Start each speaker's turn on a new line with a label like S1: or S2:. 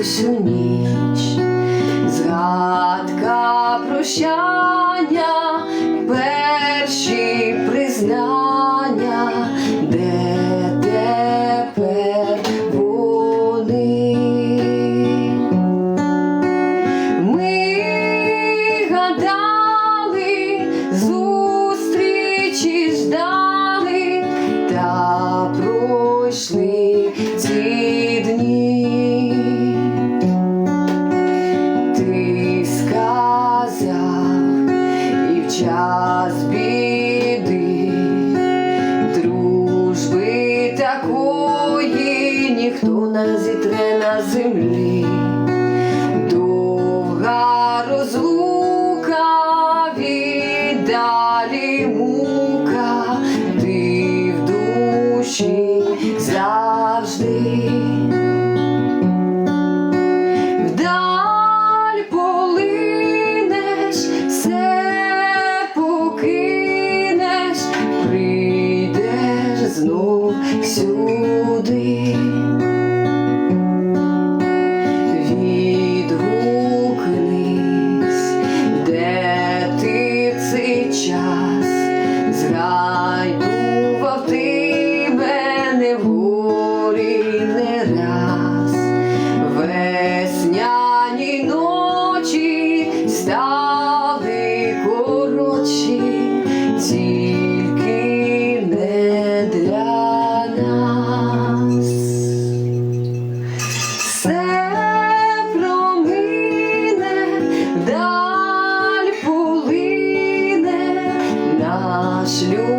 S1: усю ніч, згадка прощання, перші признання, де. Ніхто не зітре на землі. Довга розлука віддалі мука, ти в душі завжди. Вдаль полинеш, все покинеш, прийдеш знов сюди. тільки не для нас. Все промине, даль полине наш любов.